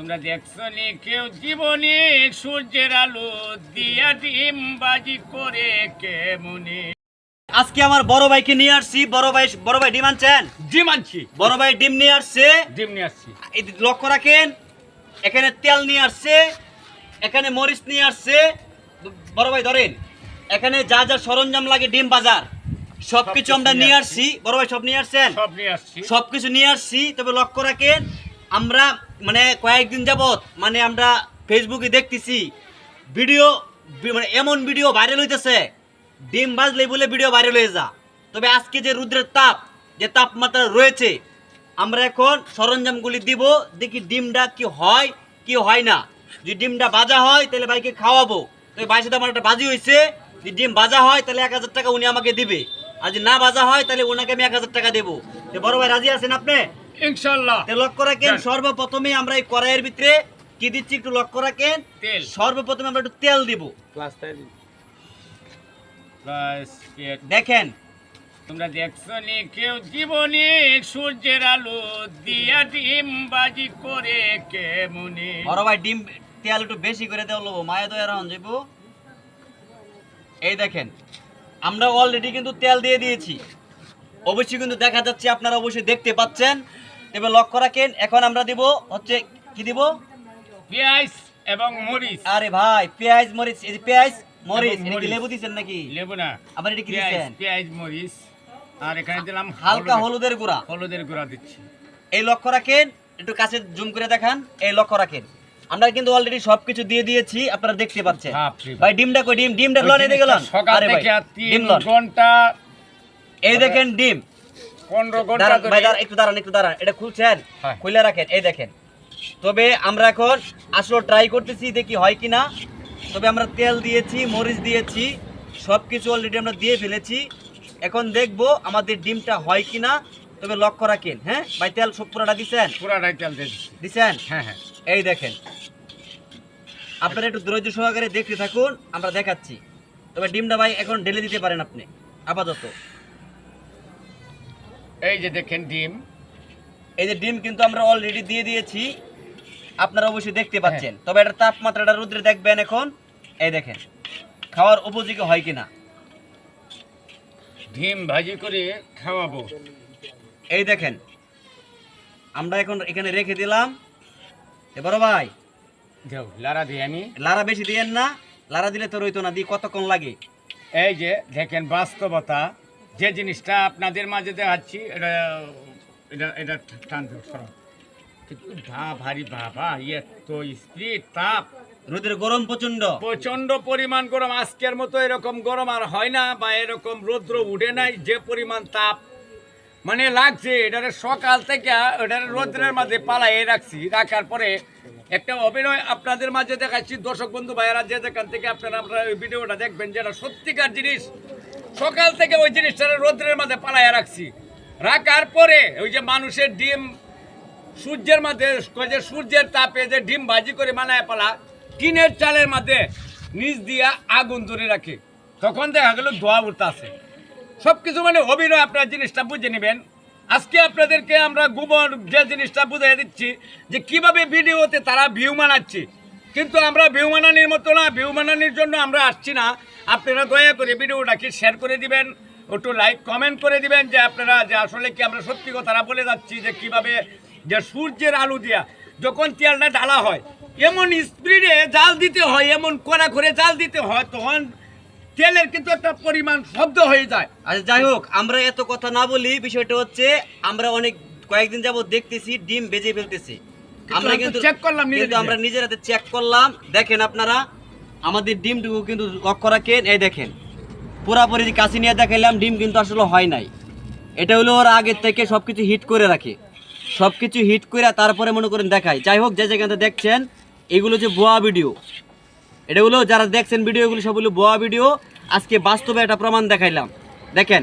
তোমরা দেখছ নি কেউ জীবনে সূর্যের আলো দিয়া ডিম বাজি করে কেমনি? আজকে আমার বড় ভাইকে নিয়ে আসছি বড় ভাই বড় ভাই ডিম আনছেন? ডিম আনছি। বড় ভাই ডিম নিয়ে আসছে। ডিম নিয়ে আসছি। এই লক্ষ্য রাখেন এখানে তেল নিয়ে আসছে এখানে মরিচ নিয়ে আসছে। বড় ভাই ধরেন এখানে যা যা সরঞ্জাম লাগে ডিম বাজার সবকিছু আমরা নিয়ে আসছি। বড় ভাই সব নিয়ে আসছেন? সব নিয়ে আসছি। সবকিছু নিয়ে আসছি। তবে লক্ষ্য রাখেন আমরা মানে কয়েকদিন যাবৎ মানে আমরা ফেসবুকে দেখতেছি, ভিডিও মানে এমন ভিডিও ভাইরাল হইতেছে, ডিম বাজলে বলে ভিডিও ভাইরাল হয়ে যা। তবে আজকে যে রুদ্রের তাপ, যে তাপমাত্রা রয়েছে, আমরা এখন সরঞ্জামগুলি দিব, দেখি ডিমটা কি হয় কি হয় না। যদি ডিমটা বাজা হয়, তাহলে ভাইকে খাওয়াবো। তবে ভাইয়ের সাথে আমার একটা বাজি হয়েছে যদি ডিম বাজা হয়, তাহলে এক হাজার টাকা উনি আমাকে দিবে। আর যদি না বাজা হয়, তাহলে ওনাকে আমি এক হাজার টাকা দেবো। তো বড় ভাই, রাজি আছেন আপনি? ইনশাল্লাহ তো লক্ষ্য রাখেন। সর্বপ্রথমে আমরা এই কড়াইয়ের ভিতরে কি দিচ্ছি একটু লক্ষ্য রাখেন? তেল। সর্বপ্রথমে আমরা একটু তেল দিব। প্লাস পেঁয়াজ। দেখেন। তোমরা দেখছ নি কেউ জীবনে সূর্যের আলো দিয়া ডিম বাজি করে কেমনি? বড় ভাই ডিম তেল একটু বেশি করে দেওয়া লোবো মায়া দয়া রহন যাব এই দেখেন আমরা অলরেডি কিন্তু তেল দিয়ে দিয়েছি। অবশ্যই কিন্তু দেখা যাচ্ছে আপনারা অবশ্যই দেখতে পাচ্ছেন। এবার লক্ষ্য রাখেন এখন আমরা দিব হচ্ছে কি দিব? পেঁয়াজ এবং মরিচ। আরে ভাই পেঁয়াজ মরিচ এই যে পেঁয়াজ মরিচ এটা কি লেবু দিচ্ছেন নাকি? লেবু না। আবার এটা কি দিচ্ছেন পেঁয়াজ মরিচ। আর এখানে দিলাম হালকা হলুদের- গুঁড়া। হলুদের গুঁড়া। দিচ্ছি। এই লক্ষ্য রাখেন একটু কাছে জুম করে দেখান এই লক্ষ্য রাখেন। আমরা কিন্তু অলরেডি সবকিছু দিয়ে দিয়েছি আপনারা দেখতে পাচ্ছেন। ভাই ডিমটা কই ডিম ডিমটা লন এই গেলাম আরে ভাই ডিম লন। ঘণ্টা এই দেখেন ডিম। পনেরো ঘণ্টা ধরে ভাই একটু দাঁড়ান একটু দাঁড়ান এটা খুলছেন? হ্যাঁ। খুলে রাখেন এই দেখেন। তবে আমরা এখন আসলে ট্রাই করতেছি দেখি হয় কিনা। তবে আমরা তেল দিয়েছি মরিচ দিয়েছি সব কিছু অলরেডি আমরা দিয়ে ফেলেছি। এখন দেখব আমাদের ডিমটা হয় কিনা। তবে লক্ষ্য রাখেন হ্যাঁ? ভাই তেল সব পুরাটা দিছেন? পুরাটাই তেল দিছেন? হ্যাঁ হ্যাঁ। এই দেখেন। আপনারা একটু ধৈর্য সহকারে দেখতে থাকুন আমরা দেখাচ্ছি। তবে ডিমটা ভাই এখন ঢেলে দিতে পারেন আপনি আপাতত। এই যে দেখেন ডিম। এই যে ডিম কিন্তু আমরা অলরেডি দিয়ে দিয়েছি। আপনারা অবশ্যই দেখতে পাচ্ছেন। তবে এটার তাপমাত্রাটা রুদ্রে দেখবেন এখন। এই দেখেন খাওয়ার উপযোগী হয় কিনা? ডিম ভাজি করে খাওয়াবো। এই দেখেন আমরা এখন এখানে রেখে দিলাম। এবার ভাই লারা দিই আমি লারা বেশি দিয়েন না। লারা দিলে তো রইতো না দিয়ে কতক্ষণ লাগে? এই যে দেখেন বাস্তবতা। যে জিনিসটা আপনাদের মাঝে দেখাচ্ছি এটা এটা এটা সরো। কিন্তু ভা ভারী বাবা এত স্পিড তাপ। রোদের গরম প্রচণ্ড প্রচণ্ড পরিমাণ গরম আজকের মতো এরকম গরম আর হয় না বা এরকম রৌদ্র উঠে নাই যে পরিমাণ তাপ। মানে লাগছে এটারে সকাল থেকে এটারে রৌদ্রের মাঝে পালাইয়ে রাখছি রাখার পরে একটা অভিনয় আপনাদের মাঝে দেখাচ্ছি। দর্শক বন্ধু ভাইয়েরা যে যেখান থেকে আপনারা আপনারা ওই ভিডিওটা দেখবেন যেটা সত্যিকার জিনিস সকাল থেকে ওই জিনিসটা রৌদ্রের মাঝে পালাইয়া রাখছি। রাখার পরে ওই যে মানুষের ডিম, সূর্যের মাঝে যে সূর্যের তাপে যে ডিম ভাজি করে মানায় পালা, টিনের চালের মাঝে নিচ দিয়া আগুন ধরে রাখে। তখন দেখা গেল ধোয়া উঠতেছে। সব কিছু মানে অভিনয়, আপনার জিনিসটা বুঝে নেবেন। আজকে আপনাদেরকে আমরা গোবর যে জিনিসটা বুঝিয়ে দিচ্ছি, যে কীভাবে ভিডিওতে তারা ভিউ মানাচ্ছে কিন্তু আমরা ভিউ মানানির মতো না ভিউ মানানির জন্য আমরা আসছি না। আপনারা দয়া করে ভিডিওটাকে শেয়ার করে দিবেন, একটু লাইক কমেন্ট করে দিবেন যে আপনারা যে আসলে কি আমরা সত্যি কথাটা বলে যাচ্ছি যে কীভাবে যে সূর্যের আলু দিয়া যখন তেলটা ঢালা হয়, এমন স্পিডে জাল দিতে হয়, এমন কড়া করে জাল দিতে হয়, তখন তেলের কিন্তু একটা পরিমাণ শব্দ হয়ে যায়। আচ্ছা যাই হোক, আমরা এত কথা না বলি, বিষয়টা হচ্ছে আমরা অনেক কয়েকদিন যাবত দেখতেছি, ডিম বেজে ফেলতেছি। আমরা কিন্তু check করলাম কিন্তু আমরা নিজের হাতে চেক করলাম। দেখেন আপনারা আমাদের ডিমটুকু কিন্তু লক্ষ্য রাখেন এই দেখেন পুরাপুরি কাছে নিয়ে দেখাইলাম ডিম কিন্তু আসলে হয় নাই। এটা হলো ওরা আগের থেকে সব কিছু হিট করে রাখে। সব কিছু হিট করে তারপরে মনে করেন দেখায়। যাই হোক যে যেখানে দেখছেন এগুলো যে ভুয়া ভিডিও এটা হলো যারা দেখছেন ভিডিও ভিডিওগুলো সবগুলো বোয়া ভিডিও আজকে বাস্তবে একটা প্রমাণ দেখাইলাম। দেখেন